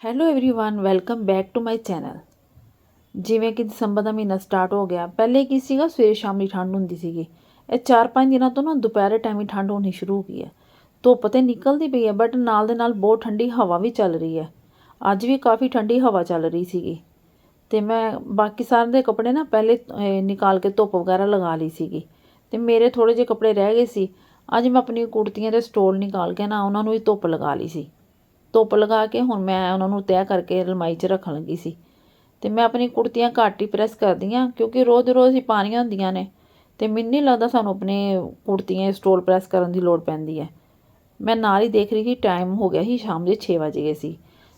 hello everyone welcome back to my channel ਜਿਵੇਂ ਕਿ ਦਸੰਬਰ ਦਾ ਮਹੀਨਾ ਸਟਾਰਟ ਹੋ ਗਿਆ ਪਹਿਲੇ ਕੀ ਸੀਗਾ ਸਵੇਰੇ ਸ਼ਾਮ ਦੀ ਠੰਡ ਹੁੰਦੀ ਸੀਗੀ ਇਹ 4-5 ਦਿਨਾਂ ਤੋਂ ਨਾ ਦੁਪਹਿਰੇ ਟਾਈਮ ਹੀ ਠੰਡ ਹੋਣੀ ਸ਼ੁਰੂ ਹੋ ਗਈ ਹੈ ਧੁੱਪ ਤੇ ਨਿਕਲਦੀ ਪਈ ਹੈ ਬਟ ਨਾਲ ਦੇ ਨਾਲ ਬਹੁਤ ਠੰਡੀ ਹਵਾ ਵੀ ਚੱਲ ਰਹੀ ਹੈ ਅੱਜ ਵੀ ਕਾਫੀ ਠੰਡੀ ਹਵਾ ਚੱਲ ਰਹੀ ਸੀਗੀ ਤੇ ਮੈਂ ਬਾਕੀ ਸਾਰਿਆਂ ਦੇ ਕੱਪੜੇ ਨਾ ਪਹਿਲੇ ਅਹ, ਨਿਕਾਲ ਕੇ ਧੁੱਪ ਵਗੈਰਾ ਲਗਾ ਲਈ ਸੀਗੀ ਤੇ ਮੇਰੇ ਥੋੜੇ ਜਿਹੇ ਕੱਪੜੇ ਰਹਿ ਗਏ ਸੀ ਅੱਜ ਮੈਂ ਆਪਣੀ ਕੁੜਤੀਆਂ ਦੇ ਸਟੋਲ ਨਿਕਾਲ ਕੇ ਨਾ ਉਹਨਾਂ ਨੂੰ ਵੀ ਧੁੱਪ ਲਗਾ ਲਈ ਸੀ ਧੁੱਪ ਲਗਾ ਕੇ ਹੁਣ ਮੈਂ ਉਹਨਾਂ ਨੂੰ ਤੈਅ ਕਰਕੇ ਅਲਮਾਰੀ 'ਚ ਰੱਖਣ ਲੱਗੀ ਸੀ। ਤੇ ਮੈਂ ਆਪਣੀ ਕੁੜਤੀਆਂ ਘੱਟ ਹੀ ਪ੍ਰੈਸ ਕਰਦੀ ਹਾਂ ਕਿਉਂਕਿ ਰੋਜ਼-ਰੋਜ਼ ਹੀ ਪਾਣੀਆਂ ਹੁੰਦੀਆਂ ਨੇ ਤੇ ਮੈਨੂੰ ਨਹੀਂ ਲੱਗਦਾ ਸਾਨੂੰ ਆਪਣੇ ਕੁੜਤੀਆਂ ਸਟੋਲ ਪ੍ਰੈਸ ਕਰਨ ਦੀ ਲੋੜ ਪੈਂਦੀ ਹੈ। ਮੈਂ ਨਾਲ ਹੀ ਦੇਖ ਰਹੀ ਸੀ ਟਾਈਮ ਹੋ ਗਿਆ ਸੀ, ਸ਼ਾਮ ਦੇ 6 ਵਜ ਗਏ ਸੀ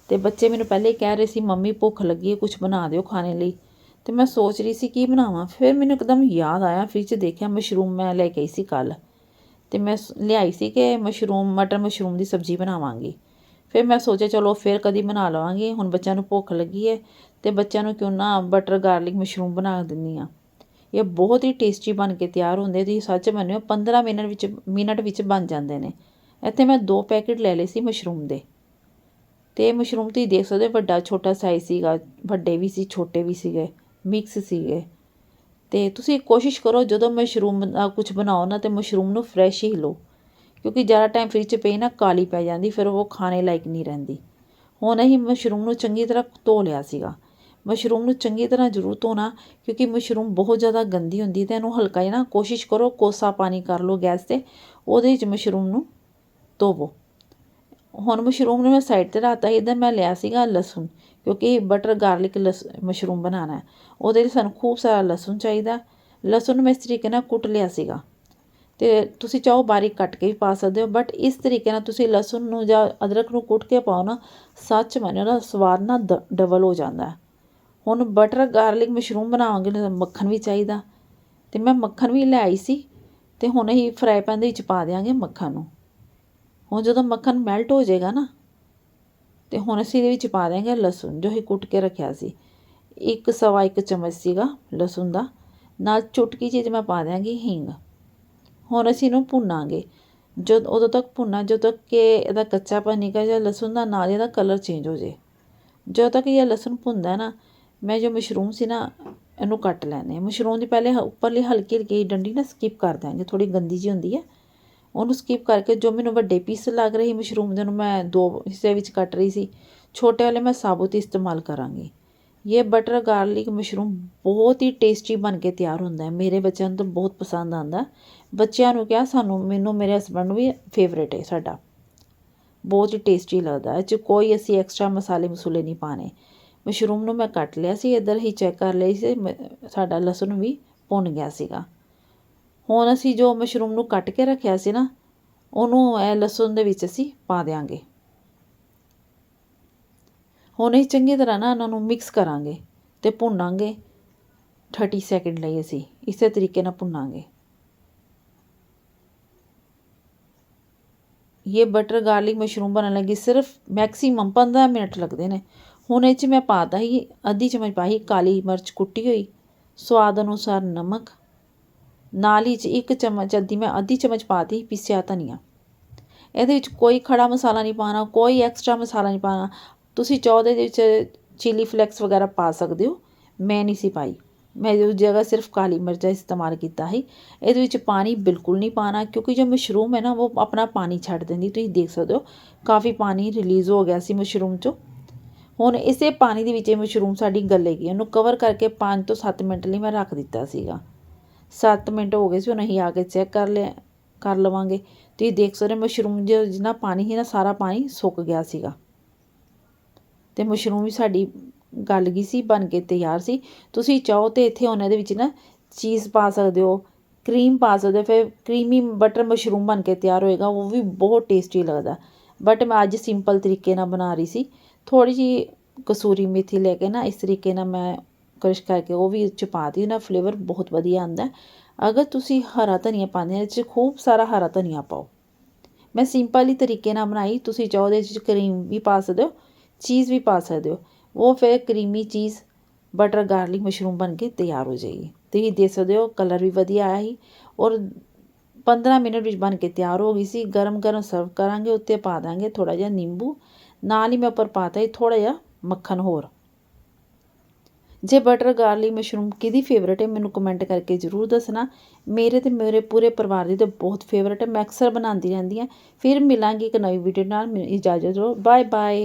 ਤੇ ਬੱਚੇ ਮੈਨੂੰ ਪਹਿਲੇ ਹੀ ਕਹਿ ਰਹੇ ਸੀ, ਮੰਮੀ, ਭੁੱਖ ਲੱਗੀ ਹੈ ਕੁਝ ਬਣਾ ਦਿਓ ਖਾਣੇ ਲਈ। ਤੇ ਮੈਂ ਸੋਚ ਰਹੀ ਸੀ, ਕੀ ਬਣਾਵਾਂ? ਫਿਰ ਮੈਨੂੰ ਇੱਕਦਮ ਯਾਦ ਆਇਆ ਫ੍ਰਿਜ 'ਚ ਦੇਖਿਆ ਮਸ਼ਰੂਮ ਮੈਂ ਲੈ ਕੇ ਆਈ ਸੀ ਕੱਲ ਤੇ ਮੈਂ ਲਿਆਈ ਸੀ ਕਿ ਮਸ਼ਰੂਮ ਮਟਰ ਮਸ਼ਰੂਮ ਦੀ ਸਬਜ਼ੀ ਬਣਾਵਾਂਗੀ। ਫਿਰ ਮੈਂ ਸੋਚਿਆ ਚਲੋ ਫਿਰ ਕਦੀ ਬਣਾ ਲਵਾਂਗੀ, ਹੁਣ ਬੱਚਿਆਂ ਨੂੰ ਭੁੱਖ ਲੱਗੀ ਹੈ ਅਤੇ ਬੱਚਿਆਂ ਨੂੰ ਕਿਉਂ ਨਾ ਬਟਰ ਗਾਰਲਿਕ ਮਸ਼ਰੂਮ ਬਣਾ ਦਿੰਦੀ ਹਾਂ ਇਹ ਬਹੁਤ ਹੀ ਟੇਸਟੀ ਬਣ ਕੇ ਤਿਆਰ ਹੁੰਦੇ, ਤੁਸੀਂ ਸੱਚ ਮੰਨਿਓ 15 ਮਿੰਟ ਵਿੱਚ ਮਿੰਟ ਵਿੱਚ ਬਣ ਜਾਂਦੇ ਨੇ। ਇੱਥੇ ਮੈਂ ਦੋ ਪੈਕੇਟ ਲੈ ਲਏ ਸੀ ਮਸ਼ਰੂਮ ਦੇ। ਤੇ ਮਸ਼ਰੂਮ ਤੁਸੀਂ ਦੇਖ ਸਕਦੇ ਹੋ ਵੱਡਾ, ਛੋਟਾ ਸਾਈਜ਼ ਸੀਗਾ, ਵੱਡੇ ਵੀ ਸੀ, ਛੋਟੇ ਵੀ ਸੀਗੇ ਮਿਕਸ ਸੀਗੇ। ਤੇ ਤੁਸੀਂ ਕੋਸ਼ਿਸ਼ ਕਰੋ ਜਦੋਂ ਮਸ਼ਰੂਮ ਦਾ ਕੁਝ ਬਣਾਓ ਨਾ ਤੇ ਮਸ਼ਰੂਮ ਨੂੰ ਫਰੈਸ਼ ਹੀ ਲਓ। ਕਿਉਂਕਿ ਜ਼ਿਆਦਾ ਟਾਈਮ ਫ੍ਰਿਜ 'ਚ ਪਈ ਨਾ, ਕਾਲੀ ਪੈ ਜਾਂਦੀ, ਫਿਰ ਉਹ ਖਾਣੇ ਲਾਇਕ ਨਹੀਂ ਰਹਿੰਦੀ। ਹੁਣ ਅਸੀਂ ਮਸ਼ਰੂਮ ਨੂੰ ਚੰਗੀ ਤਰ੍ਹਾਂ ਧੋ ਲਿਆ ਸੀਗਾ। ਮਸ਼ਰੂਮ ਨੂੰ ਚੰਗੀ ਤਰ੍ਹਾਂ ਜ਼ਰੂਰ ਧੋਣਾ, ਕਿਉਂਕਿ ਮਸ਼ਰੂਮ ਬਹੁਤ ਜ਼ਿਆਦਾ ਗੰਦੀ ਹੁੰਦੀ ਤੇ ਇਹਨੂੰ ਹਲਕਾ ਜਿਹਾ ਨਾ ਕੋਸ਼ਿਸ਼ ਕਰੋ, ਕੋਸਾ ਪਾਣੀ ਕਰ ਲਓ ਗੈਸ ਤੇ, ਉਹਦੇ ਵਿੱਚ ਮਸ਼ਰੂਮ ਨੂੰ ਧੋਵੋ। ਹੁਣ ਮਸ਼ਰੂਮ ਨੂੰ ਮੈਂ ਸਾਈਡ ਤੇ ਰੱਖਤਾ ਇੱਧਰ ਮੈਂ ਲਿਆ ਸੀਗਾ ਲਸਣ, ਕਿਉਂਕਿ ਬਟਰ ਗਾਰਲਿਕ ਲਸ ਮਸ਼ਰੂਮ ਬਣਾਉਣਾ ਹੈ। ਉਹਦੇ ਲਈ ਸਾਨੂੰ ਖੂਬ ਸਾਰਾ ਲਸਣ ਚਾਹੀਦਾ। ਲਸਣ ਨੂੰ ਮੈਂ ਇਸ ਤਰੀਕੇ ਨਾਲ ਕੁੱਟ ਲਿਆ ਸੀਗਾ। ਅਤੇ ਤੁਸੀਂ ਚਾਹੋ ਬਾਰੀਕ ਕੱਟ ਕੇ ਵੀ ਪਾ ਸਕਦੇ ਹੋ ਬਟ ਇਸ ਤਰੀਕੇ ਨਾਲ ਤੁਸੀਂ ਲਸਣ ਨੂੰ ਜਾਂ ਅਦਰਕ ਨੂੰ ਕੁੱਟ ਕੇ ਪਾਓ ਨਾ, ਸੱਚ ਮੰਨਿਓ ਉਹਦਾ ਸਵਾਦ ਨਾ ਦ ਡਬਲ ਹੋ ਜਾਂਦਾ ਹੁਣ ਬਟਰ ਗਾਰਲਿਕ ਮਸ਼ਰੂਮ ਬਣਾਵਾਂਗੇ ਤਾਂ ਮੱਖਣ ਵੀ ਚਾਹੀਦਾ। ਅਤੇ ਮੈਂ ਮੱਖਣ ਵੀ ਲੈ ਆਈ ਸੀ ਅਤੇ ਹੁਣ ਅਸੀਂ ਫਰਾਈ ਪੈਨ ਦੇ ਵਿੱਚ ਪਾ ਦਿਆਂਗੇ ਮੱਖਣ ਨੂੰ। ਹੁਣ ਜਦੋਂ ਮੱਖਣ ਮੈਲਟ ਹੋ ਜਾਏਗਾ ਨਾ, ਤੇ ਹੁਣ ਅਸੀਂ ਇਹਦੇ ਵਿੱਚ ਪਾ ਦਿਆਂਗੇ ਲਸਣ ਜੋ ਅਸੀਂ ਕੁੱਟ ਕੇ ਰੱਖਿਆ ਸੀ। ਇੱਕ ਸਵਾ ਇੱਕ ਚਮਚ ਸੀਗਾ ਲਸਣ ਦਾ। ਨਾਲ ਚੁਟਕੀ ਚੀਜ਼ ਮੈਂ ਪਾ ਦਿਆਂਗੀ ਹਿੰਗ। ਹੁਣ ਅਸੀਂ ਇਹਨੂੰ ਭੁੰਨਾਂਗੇ। ਜਦ ਉਦੋਂ ਤੱਕ ਭੁੰਨਾ, ਜਦੋਂ ਤੱਕ ਕਿ ਇਹਦਾ ਕੱਚਾਪਨ ਨਿਕਲ ਜਾਏ, ਲਸਣ ਦਾ ਨਾਲ ਇਹਦਾ ਕਲਰ ਚੇਂਜ ਹੋ ਜੇ ਜਦੋਂ ਤੱਕ ਇਹ ਲਸਣ ਭੁੰਦਾ ਨਾ, ਮੈਂ ਜੋ ਮਸ਼ਰੂਮ ਸੀ ਨਾ, ਇਹਨੂੰ ਕੱਟ ਲੈਣੇ ਮਸ਼ਰੂਮ ਦੀ ਪਹਿਲੇ ਉੱਪਰਲੀ ਹਲਕੀ ਹਲਕੀ ਡੰਡੀ ਨਾ ਸਕਿਪ ਕਰ ਦਾਂਗੇ ਥੋੜੀ ਗੰਦੀ ਜੀ ਹੁੰਦੀ ਹੈ ਉਹਨੂੰ ਸਕਿਪ ਕਰਕੇ ਜੋ ਮੈਨੂੰ ਵੱਡੇ ਪੀਸ ਲੱਗ ਰਹੀ ਮਸ਼ਰੂਮ ਦੇ ਨੂੰ ਮੈਂ ਦੋ ਹਿੱਸੇ ਵਿੱਚ ਕੱਟ ਰਹੀ ਸੀ। ਛੋਟੇ ਵਾਲੇ ਮੈਂ ਸਾਬੁਤ ਹੀ ਇਸਤੇਮਾਲ ਕਰਾਂਗੀ। ਇਹ ਬਟਰ ਗਾਰਲਿਕ ਮਸ਼ਰੂਮ ਬਹੁਤ ਹੀ ਟੇਸਟੀ ਬਣ ਕੇ ਤਿਆਰ ਹੁੰਦਾ ਮੇਰੇ ਬੱਚਿਆਂ ਨੂੰ ਤਾਂ ਬਹੁਤ ਪਸੰਦ ਆਉਂਦਾ ਬੱਚਿਆਂ ਨੂੰ ਕਿਹਾ ਸਾਨੂੰ ਮੈਨੂੰ ਮੇਰੇ ਹਸਬੈਂਡ ਨੂੰ ਵੀ ਫੇਵਰੇਟ ਹੈ ਸਾਡਾ ਬਹੁਤ ਹੀ ਟੇਸਟੀ ਲੱਗਦਾ ਇਹ 'ਚ ਕੋਈ ਅਸੀਂ ਐਕਸਟਰਾ ਮਸਾਲੇ ਮਸੂਲੇ ਨਹੀਂ ਪਾਣੇ ਮਸ਼ਰੂਮ ਨੂੰ ਮੈਂ ਕੱਟ ਲਿਆ ਸੀ ਇੱਧਰ ਹੀ ਚੈੱਕ ਕਰ ਲਈ ਸੀ ਮ- ਸਾਡਾ ਲਸਣ ਵੀ ਭੁੰਨ ਗਿਆ ਸੀਗਾ ਹੁਣ ਅਸੀਂ ਜੋ ਮਸ਼ਰੂਮ ਨੂੰ ਕੱਟ ਕੇ ਰੱਖਿਆ ਸੀ ਨਾ ਉਹਨੂੰ ਇਹ ਲਸਣ ਦੇ ਵਿੱਚ ਅਸੀਂ ਪਾ ਦਿਆਂਗੇ ਹੁਣ ਅਸੀਂ ਚੰਗੀ ਤਰ੍ਹਾਂ ਨਾ ਇਹਨਾਂ ਨੂੰ ਮਿਕਸ ਕਰਾਂਗੇ ਅਤੇ ਭੁੰਨਾਂਗੇ 30 ਸੈਕਿੰਡ ਲਈ ਅਸੀਂ, ਇਸੇ ਤਰੀਕੇ ਨਾਲ ਭੁੰਨਾਂਗੇ। ਇਹ ਬਟਰ ਗਾਰਲਿਕ ਮਸ਼ਰੂਮ ਬਣਨ ਲੱਗੀ, ਸਿਰਫ ਮੈਕਸਿਮਮ 15 ਮਿੰਟ ਲੱਗਦੇ ਨੇ। ਹੁਣ ਇਹ 'ਚ ਮੈਂ ਪਾਤਾ ਹੀ ਅੱਧੀ ਚਮਚ ਪਾਈ ਕਾਲੀ ਮਿਰਚ ਕੁੱਟੀ ਹੋਈ, ਸਵਾਦ ਅਨੁਸਾਰ ਨਮਕ। ਨਾਲ ਹੀ 'ਚ ਇੱਕ ਚਮਚ ਅੱਧੀ ਮੈਂ ਅੱਧੀ ਚਮਚ ਪਾਤੀ ਪੀਸਿਆ ਧਨੀਆ। ਇਹਦੇ ਵਿੱਚ ਕੋਈ ਖੜਾ ਮਸਾਲਾ ਨਹੀਂ ਪਾਣਾ ਕੋਈ ਐਕਸਟਰਾ ਮਸਾਲਾ ਨਹੀਂ ਪਾਣਾ ਤੁਸੀਂ ਚਾਹੋ ਦੇ ਵਿੱਚ ਚਿੱਲੀ ਫਲੈਕਸ ਵਗੈਰਾ ਪਾ ਸਕਦੇ ਹੋ। ਮੈਂ ਨਹੀਂ ਸੀ ਪਾਈ। ਮੈਂ ਉਸ ਜਗ੍ਹਾ ਸਿਰਫ ਕਾਲੀ ਮਿਰਚ ਇਸਤੇਮਾਲ ਕੀਤਾ ਸੀ। ਇਹਦੇ ਵਿੱਚ ਪਾਣੀ ਬਿਲਕੁਲ ਨਹੀਂ ਪਾਣਾ, ਕਿਉਂਕਿ ਜੋ ਮਸ਼ਰੂਮ ਹੈ ਨਾ, ਉਹ ਆਪਣਾ ਪਾਣੀ ਛੱਡ ਦਿੰਦੀ। ਤੁਸੀਂ ਦੇਖ ਸਕਦੇ ਹੋ, ਕਾਫੀ ਪਾਣੀ ਰਿਲੀਜ਼ ਹੋ ਗਿਆ ਸੀ ਮਸ਼ਰੂਮ 'ਚੋਂ। ਹੁਣ ਇਸੇ ਪਾਣੀ ਦੇ ਵਿੱਚ ਇਹ ਮਸ਼ਰੂਮ ਸਾਡੀ ਗਲੇਗੀ ਉਹਨੂੰ ਕਵਰ ਕਰਕੇ 5 ਤੋਂ 7 ਮਿੰਟ ਲਈ ਮੈਂ ਰੱਖ ਦਿੱਤਾ ਸੀਗਾ। 7 ਮਿੰਟ ਹੋ ਗਏ ਸੀ, ਹੁਣ ਅਸੀਂ ਆ ਕੇ ਚੈੱਕ ਕਰ ਲਿਆ, ਕਰ ਲਵਾਂਗੇ। ਤੁਸੀਂ ਦੇਖ ਸਕਦੇ ਹੋ, ਮਸ਼ਰੂਮ ਜਿੰਨਾ ਪਾਣੀ ਸੀ ਨਾ, ਸਾਰਾ ਪਾਣੀ ਸੁੱਕ ਗਿਆ ਸੀਗਾ। ਅਤੇ ਮਸ਼ਰੂਮ ਵੀ ਸਾਡੀ ਗਲ ਗਈ ਸੀ, ਬਣ ਕੇ ਤਿਆਰ ਸੀ। ਤੁਸੀਂ ਚਾਹੋ ਤਾਂ ਇੱਥੇ ਹੁਣ ਇਹਦੇ ਵਿੱਚ ਨਾ ਚੀਜ਼ ਪਾ ਸਕਦੇ ਹੋ, ਕਰੀਮ ਪਾ ਸਕਦੇ ਹੋ, ਫਿਰ ਕਰੀਮੀ ਬਟਰ ਮਸ਼ਰੂਮ ਬਣ ਕੇ ਤਿਆਰ ਹੋਏਗਾ, ਉਹ ਵੀ ਬਹੁਤ ਟੇਸਟੀ ਲੱਗਦਾ। ਬਟ ਮੈਂ ਅੱਜ ਸਿੰਪਲ ਤਰੀਕੇ ਨਾਲ ਬਣਾ ਰਹੀ ਸੀ। ਥੋੜ੍ਹੀ ਜਿਹੀ ਕਸੂਰੀ ਮੇਥੀ ਲੈ ਕੇ ਨਾ, ਇਸ ਤਰੀਕੇ ਨਾਲ ਮੈਂ ਕ੍ਰਸ਼ ਕਰਕੇ ਉਹ ਵੀ ਚ ਪਾ ਦਿੱਤੀ ਨਾ ਫਲੇਵਰ ਬਹੁਤ ਵਧੀਆ ਆਉਂਦਾ। ਅਗਰ ਤੁਸੀਂ ਹਰਾ ਧਨੀਆ ਪਾਉਂਦੇ ਹੋ ਇਹ 'ਚ ਖੂਬ ਸਾਰਾ ਹਰਾ ਧਨੀਆ ਪਾਓ। ਮੈਂ ਸਿੰਪਲ ਹੀ ਤਰੀਕੇ ਨਾਲ ਬਣਾਈ, ਤੁਸੀਂ ਚਾਹੋ ਦੇ ਵਿੱਚ ਕਰੀਮ ਵੀ ਪਾ ਸਕਦੇ ਹੋ ਚੀਜ਼ ਵੀ ਪਾ ਸਕਦੇ ਹੋ। ਉਹ ਫਿਰ ਕਰੀਮੀ ਚੀਜ਼, ਬਟਰ, ਗਾਰਲਿਕ ਮਸ਼ਰੂਮ ਬਣ ਕੇ ਤਿਆਰ ਹੋ ਜਾਏਗੀ। ਤੁਸੀਂ ਦੇਖ ਸਕਦੇ ਹੋ, ਕਲਰ ਵੀ ਵਧੀਆ ਆਇਆ ਸੀ ਔਰ 15 ਮਿੰਟ ਵਿੱਚ ਬਣ ਕੇ ਤਿਆਰ ਹੋ ਗਈ ਸੀ। ਗਰਮ ਗਰਮ ਸਰਵ ਕਰਾਂਗੇ, ਉੱਤੇ ਪਾ ਦਾਂਗੇ ਥੋੜ੍ਹਾ ਜਿਹਾ ਨਿੰਬੂ। ਨਾਲ ਹੀ ਮੈਂ ਉੱਪਰ ਪਾਤਾ ਹੀ ਥੋੜ੍ਹਾ ਜਿਹਾ ਮੱਖਣ ਹੋਰ। ਜੇ ਬਟਰ, ਗਾਰਲਿਕ ਮਸ਼ਰੂਮ ਕਿਹਦੀ ਫੇਵਰੇਟ ਹੈ, ਮੈਨੂੰ ਕਮੈਂਟ ਕਰਕੇ ਜ਼ਰੂਰ ਦੱਸਣਾ। ਮੇਰੇ ਤੇ ਮੇਰੇ ਪੂਰੇ ਪਰਿਵਾਰ ਦੀ ਤਾਂ ਬਹੁਤ ਫੇਵਰੇਟ ਹੈ। ਮੈਂ ਅਕਸਰ ਬਣਾਉਂਦੀ ਰਹਿੰਦੀ ਹਾਂ। ਫਿਰ ਮਿਲਾਂਗੀ ਇੱਕ ਨਵੀਂ ਵੀਡੀਓ ਨਾਲ। ਮੈਨੂੰ ਇਜਾਜ਼ਤ ਦਿਓ। Bye bye